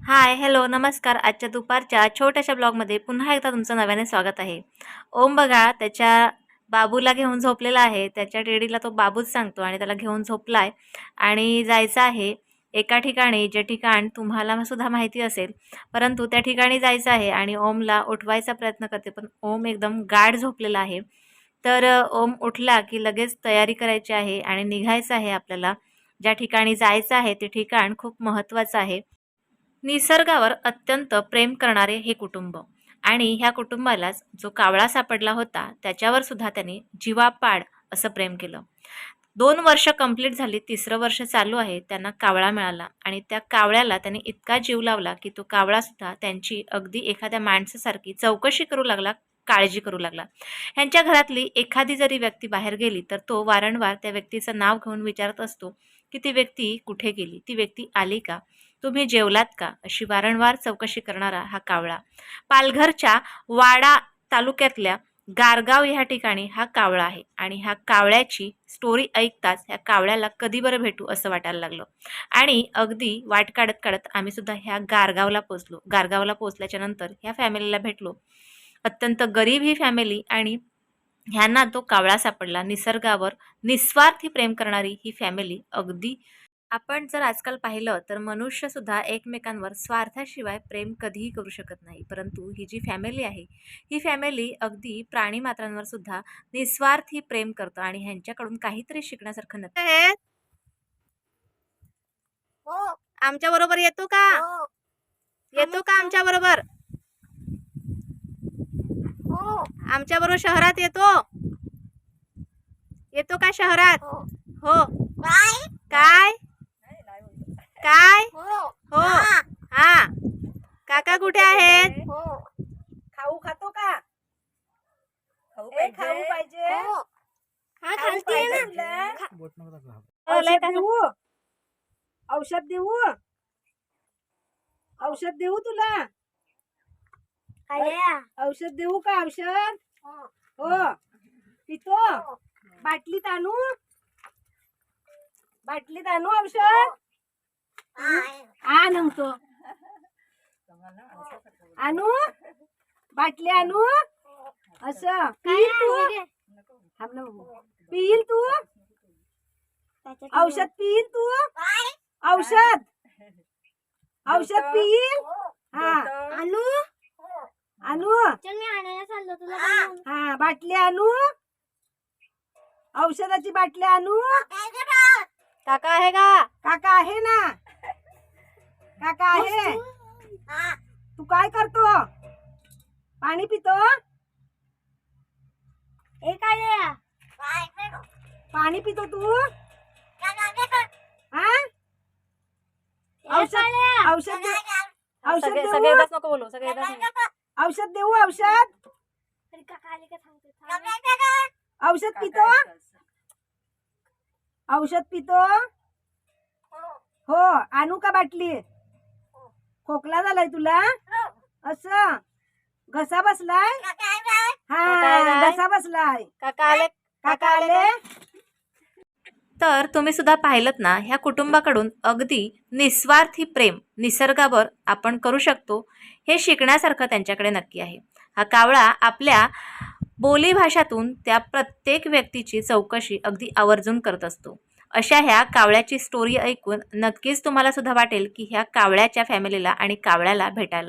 Hi hello नमस्कार. आजच्या दुपारच्या छोट्याशा ब्लॉगमध्ये पुन्हा एकदा तुमचं नव्याने स्वागत आहे. ओम बघा त्याच्या बाबूला घेऊन झोपलेला आहे. त्याच्या टेडीला तो बाबूच सांगतो आणि त्याला घेऊन झोपला आहे आणि जायचं आहे एका ठिकाणी जे ठिकाण तुम्हाला सुद्धा माहिती असेल परंतु त्या ठिकाणी जायचं आहे आणि ओमला उठवायचा प्रयत्न करते पण ओम एकदम गाढ झोपलेला आहे. तर ओम उठला की लगेच तयारी करायची आहे आणि निघायचं आहे आपल्याला. ज्या ठिकाणी जायचं आहे ते ठिकाण खूप महत्त्वाचं आहे. निसर्गावर अत्यंत प्रेम करणारे हे कुटुंब. आणि ह्या कुटुंबालाच जो कावळा सापडला होता त्याच्यावर सुद्धा त्यांनी जीवापाड असं प्रेम केलं. दोन वर्ष कंप्लीट झाली तिसरं वर्ष चालू आहे त्यांना कावळा मिळाला. आणि त्या कावळ्याला त्यांनी इतका जीव लावला की तो कावळासुद्धा त्यांची अगदी एखाद्या माणसासारखी चौकशी करू लागला काळजी करू लागला. ह्यांच्या घरातली एखादी जरी व्यक्ती बाहेर गेली तर तो वारंवार त्या व्यक्तीचं नाव घेऊन विचारत असतो की ती व्यक्ती कुठे गेली? ती व्यक्ती आली का? तुम्ही जेवलात का? अशी वारंवार चौकशी करणारा हा कावळा. पालघरच्या वाडा तालुक्यातल्या गारगाव ह्या ठिकाणी हा कावळा आहे. आणि ह्या कावळ्याची स्टोरी ऐकताच ह्या कावळ्याला कधी बरं भेटू असं वाटायला लागलं. आणि अगदी वाट काढत काढत आम्ही सुद्धा ह्या गारगावला पोचलो गारगावला पोचल्याच्या नंतर ह्या फॅमिलीला भेटलो. अत्यंत गरीब ही फॅमिली आणि ह्यांना तो कावळा सापडला. निसर्गावर निस्वार्थी प्रेम करणारी ही फॅमिली अगदी आपण जर आजकाल पाहिलं तर मनुष्यसुद्धा एकमेकांवर स्वार्थाशिवाय प्रेम कधीही करू शकत नाही. परंतु ही जी फॅमिली आहे ही फॅमिली अगदी प्राणीमात्रांवर सुद्धा निस्वार्थी प्रेम करतं आणि ह्यांच्याकडून काहीतरी शिकण्यासारखं नक्की. हो? आमच्या बरोबर येतो का? हो. येतो का आमच्या बरोबर? हो. आमच्या बरोबर शहरात येतो? येतो का शहरात? हो. हो. काय? काय? हो. हो. हा. काका कुठे आहेत? हो. खाऊ खातो का? खाऊ खाऊ पाहिजे. हो. हा खालती ना? औषध देऊ? औषध देऊ? औषध देऊ तुला? औषध देऊ का औषध? हो. पितो? बाटलीत आणू? बाटलीत आणू औषध? आण तो आणू बाटली आणू असं. पिईल तू? थांब ना बाबू. पिईल तू? औषध पिईल तू? औषध? औषध पिईल? हा. आणू आणू चल मी आणायला चाललो तुला बनवून. हा बाटली आणू औषधाची बाटली आणू काका आहे का? काका आहे ना? काका आहे तू काय करतो? पाणी पितो? ए काल्या पाणी पितो तू? हा औषध औषध दे- औषध सगळे देऊ? नको बोलू सगळे औषध देऊ औषध. औषध पितो? औषध पितो? हो आणू का बाटली? खोकला झालाय तुला? असं? घसा बसलाय? हा? घसा बसलाय. काका आले? तर तुम्ही सुद्धा पाहिलं ना ह्या कुटुंबाकडून अगदी निस्वार्थी प्रेम निसर्गावर आपण करू शकतो हे शिकण्यासारखं त्यांच्याकडे नक्की आहे. हा कावळा आपल्या बोलीभाषातून त्या प्रत्येक व्यक्तीची चौकशी अगदी आवर्जून करत असतो. अशा ह्या कावळ्याची स्टोरी ऐकून नक्कीच तुम्हाला सुद्धा वाटेल की ह्या कावळ्याच्या फॅमिलीला आणि कावळ्याला भेटायला